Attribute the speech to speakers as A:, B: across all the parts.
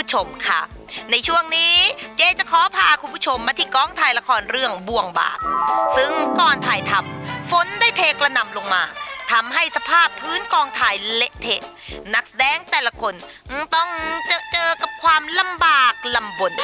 A: ผู้ชมค่ะ ในช่วงนี้เจจะขอพาคุณผู้ชมมาที่กองถ่ายละครเรื่องบ่วงบาปซึ่งก่อนถ่ายทำฝนได้เทกระหน่ำลงมาทำให้สภาพพื้นกองถ่ายเละเทะ นักแสดงแต่ละคนต้องเจอเจอกับความลำบากลำบน
B: ไ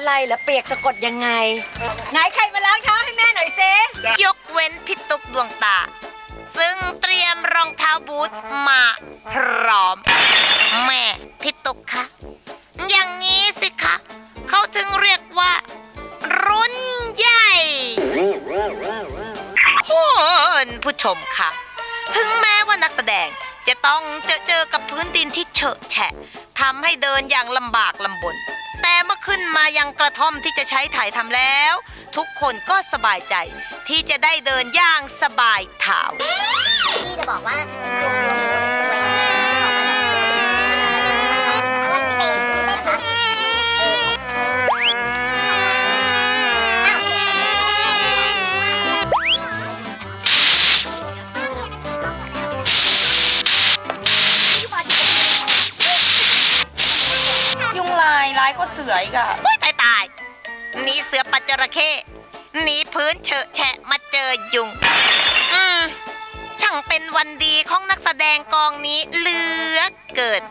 B: อะ
C: ไรเหรอเปียกสะกดยังไง
B: ไหนใครมาล้างเท้าให้แม่หน่อยซิ
A: ยกเว้นพี่ตุกดวงตา ซึ่งเตรียมรองเท้าบูทมาพร้อม แม่พี่ตุกคะอย่างนี้สิคะเขาถึงเรียกว่า รุ่นใหญ่คุณผู้ชมค่ะ ถึงแม้ว่านักแสดงจะต้องเจอเจอกับพื้นดินที่เฉอะแฉะทำให้เดินอย่างลำบากลำบน ขึ้นมายังกระท่อมที่จะใช้ถ่ายทำแล้ว ทุกคนก็สบายใจที่จะได้เดินย่างสบายเท้า
D: พี่จะบอกว่าา
C: ยก็เสืออีกอะ
A: โอ้ยตายตายหนีเสือปัจจระเข้หนีพื้นเฉอะแฉะมาเจอยุง อืมช่างเป็นวันดีของนักแสดงกองนี้เหลือเกิด